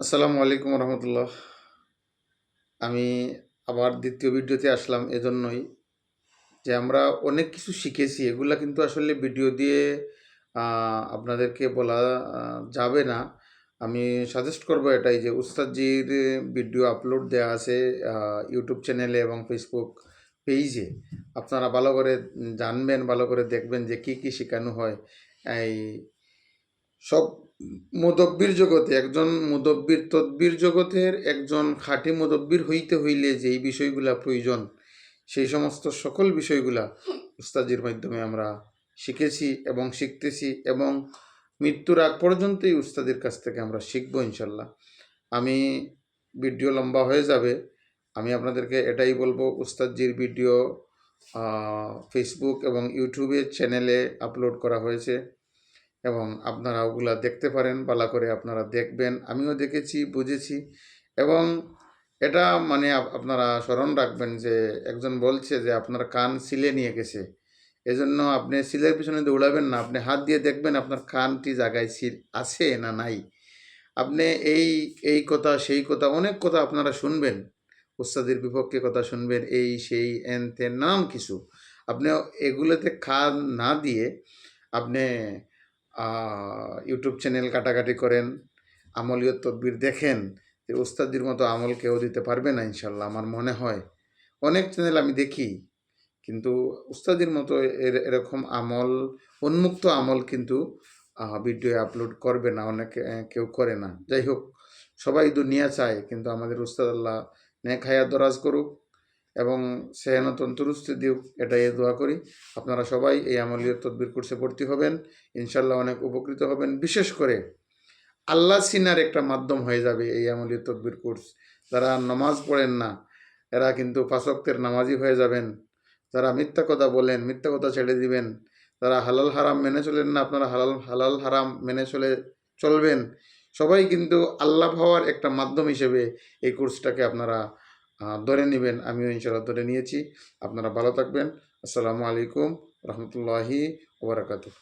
আসসালামু আলাইকুম রহমতুল্লাহ। আমি আবার দ্বিতীয় ভিডিওতে আসলাম এজন্যই যে আমরা অনেক কিছু শিখেছি, এগুলা কিন্তু আসলে ভিডিও দিয়ে আপনাদেরকে বলা যাবে না। আমি সাজেস্ট করব এটাই যে উস্তাদজির ভিডিও আপলোড দেওয়া আছে ইউটিউব চ্যানেলে এবং ফেসবুক পেজে আপনারা ভালো করে জানবেন, ভালো করে দেখবেন যে কি কি শেখানো হয়। এই সব মুদব্বির জগতে, একজন মুদব্বির তদ্বির জগতের, একজন খাঁটি মুদব্বির হইতে হইলে যেই বিষয়গুলা প্রয়োজন, সেই সমস্ত সকল বিষয়গুলা উস্তাজির মাধ্যমে আমরা শিখেছি এবং শিখতেছি এবং মৃত্যুর আগ পর্যন্তই উস্তাদের কাছ থেকে আমরা শিখব ইনশাল্লাহ। আমি ভিডিও লম্বা হয়ে যাবে, আমি আপনাদেরকে এটাই বলব, উস্তাদজির ভিডিও ফেসবুক এবং ইউটিউবে চ্যানেলে আপলোড করা হয়েছে। এবং আপনারা ওগুলা দেখতে পারেন, ভালো করে আপনারা দেখবেন। আমিও দেখেছি, বুঝেছি এবং এটা মানে আপনারা স্মরণ রাখবেন যে একজন বলছে যে আপনার কান সিলে নিয়ে গেছে। এজন্য আপনি সিলের পিছনে দৌড়াবেন না, আপনি হাত দিয়ে দেখবেন আপনার কানটি জায়গায় সিল আছে না নাই। আপনি এই এই কথা, সেই কথা, অনেক কথা আপনারা শুনবেন। উস্তাদের বিপক্ষে কথা শুনবেন, এই, সেই, এন, তেন নাম কিছু। আপনি এগুলোতে খান না দিয়ে আপনি ইউটিউব চ্যানেল কাটাকাটি করেন আমলীয় তদবির দেখেন, যে উস্তাদির মতো আমল কেউ দিতে পারবে না ইনশাল্লাহ আমার মনে হয়। অনেক চ্যানেল আমি দেখি, কিন্তু উস্তাদির মতো এর, এরকম আমল, উন্মুক্ত আমল কিন্তু ভিডিও আপলোড করবে না, অনেকে কেউ করে না। যাই হোক, সবাই দুনিয়া চায়, কিন্তু আমাদের উস্তাদ আল্লাহ নেক হায়াত দরাজ করুক। এবং সেহেন তন্তুরুস্তি দিউক, এটাই দোয়া করি। আপনারা সবাই এই আমলীয় তদবির কোর্সে ভর্তি হবেন। ইনশাল্লাহ অনেক উপকৃত হবেন। বিশেষ করে আল্লাহ সিনার একটা মাধ্যম হয়ে যাবে এই আমলীয় তদবির কোর্স। যারা নামাজ পড়েন না, এরা কিন্তু ফাঁসক্তের নামাজি হয়ে যাবেন। যারা মিথ্যা কথা বলেন, মিথ্যা কথা ছেড়ে দিবেন। তারা হালাল হারাম মেনে চলেন না, আপনারা হালাল হালাল হারাম মেনে চলে, চলবেন। সবাই কিন্তু আল্লাহ হওয়ার একটা মাধ্যম হিসেবে এই কোর্সটাকে আপনারা ধরে নেবেন আমিও ইনশাল্লাহ ধরে নিয়েছি। আপনারা ভালো থাকবেন। আসসালামু আলাইকুম রহমতুল্লাহি ওবরাকাতুহ।